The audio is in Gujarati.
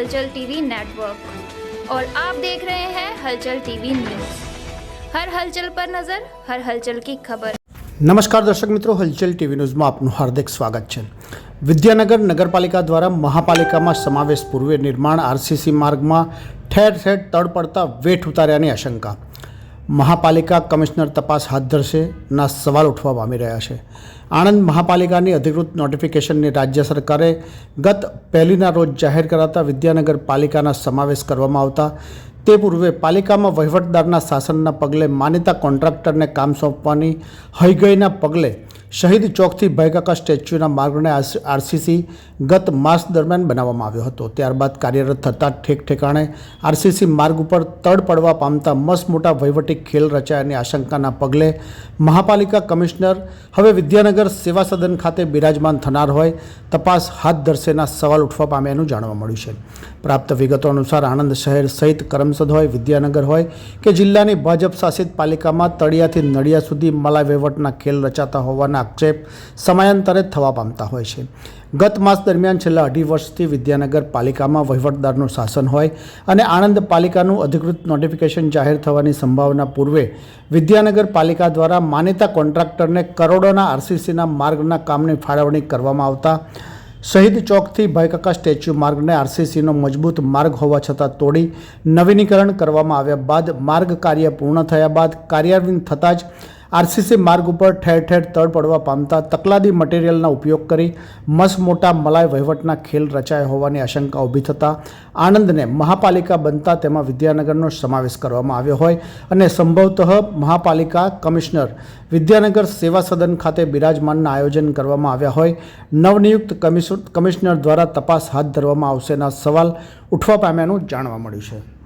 हलचल टीवी नेटवर्क और आप देख रहे हैं हलचल टीवी न्यूज हर हलचल पर नजर हर हलचल की खबर નમસ્કાર દર્શક મિત્રો હલચલ ટીવી ન્યૂઝમાં આપનું હાર્દિક સ્વાગત છે વિદ્યાનગર નગરપાલિકા દ્વારા મહાપાલિકામાં સમાવેશ પૂર્વે નિર્માણ આરસીસી માર્ગમાં ઠેર ઠેર તડ પડતા વેઠ ઉતાર્યાની આશંકા મહાપાલિકા કમિશનર તપાસ હાથ ધરશે ના સવાલ ઉઠવા પામી રહ્યા છે. આણંદ મહાપાલિકાની અધિકૃત નોટિફિકેશનની રાજ્ય સરકારે ગત પહેલીના રોજ જાહેર કરાતા વિદ્યાનગર પાલિકાના સમાવેશ કરવામાં આવતા. તે પૂર્વે પાલિકામાં વહીવટદારના શાસનના પગલે માન્યતા કોન્ટ્રાક્ટરને કામ સોંપવાની હઈગઈના પગલે શહીદ ચોકથી ભયકાકા સ્ટેચ્યુના માર્ગને આરસીસી ગત માસ દરમિયાન બનાવવામાં આવ્યો હતો. ત્યારબાદ કાર્યરત થતાં ઠેક ઠેકાણે આરસીસી માર્ગ ઉપર તડ પડવા પામતા મસ્ત મોટા વહીવટી ખેલ રચાયાની આશંકાના પગલે મહાપાલિકા કમિશનર હવે વિદ્યાનગર સેવા સદન ખાતે બિરાજમાન થનાર હોય તપાસ હાથ ધરશેના સવાલ ઉઠવા પામ્યાનું જાણવા મળ્યું છે. પ્રાપ્ત વિગતો અનુસાર આણંદ શહેર સહિત કરમસદ હોય, વિદ્યાનગર હોય કે જિલ્લાની ભાજપ શાસિત પાલિકામાં તળિયાથી નડિયા સુધી મલાઈ વહીવટના ખેલ રચાતા હોવાના આક્ષેપ સમયાંતરે થવા પામતા હોય છે. ગત માસ દરમિયાન છેલ્લા અઢી વર્ષથી વિદ્યાનગર પાલિકામાં વહીવટદારનું શાસન હોય અને આણંદ પાલિકાનું અધિકૃત નોટિફિકેશન જાહેર થવાની સંભાવના પૂર્વે વિદ્યાનગર પાલિકા દ્વારા માન્યતા કોન્ટ્રાક્ટરને કરોડોના આરસીસીના માર્ગના કામની ફાળવણી કરવામાં આવતા શહીદ ચોકથી ભાઈકાકા સ્ટેચ્યુ માર્ગને આરસીસીનો મજબૂત માર્ગ હોવા છતાં તોડી નવીનીકરણ કરવામાં આવ્યા બાદ માર્ગ કાર્ય પૂર્ણ થયા બાદ કાર્યાન્વિત થતાં જ આરસીસી માર્ગ ઉપર ઠેર ઠેર તળ પડવા પામતા તકલાદી મટીરિયલના ઉપયોગ કરી મસ મોટા મલાઈ વહીવટના ખેલ રચાયા હોવાની આશંકા ઊભી થતાં આણંદને મહાપાલિકા બનતા તેમાં વિદ્યાનગરનો સમાવેશ કરવામાં આવ્યો હોય અને સંભવતઃ મહાપાલિકા કમિશનર વિદ્યાનગર સેવા સદન ખાતે બિરાજમાનના આયોજન કરવામાં આવ્યા હોય. નવનિયુક્ત કમિશ કમિશનર દ્વારા તપાસ હાથ ધરવામાં આવશેના સવાલ ઉઠવા પામ્યાનું જાણવા મળ્યું છે.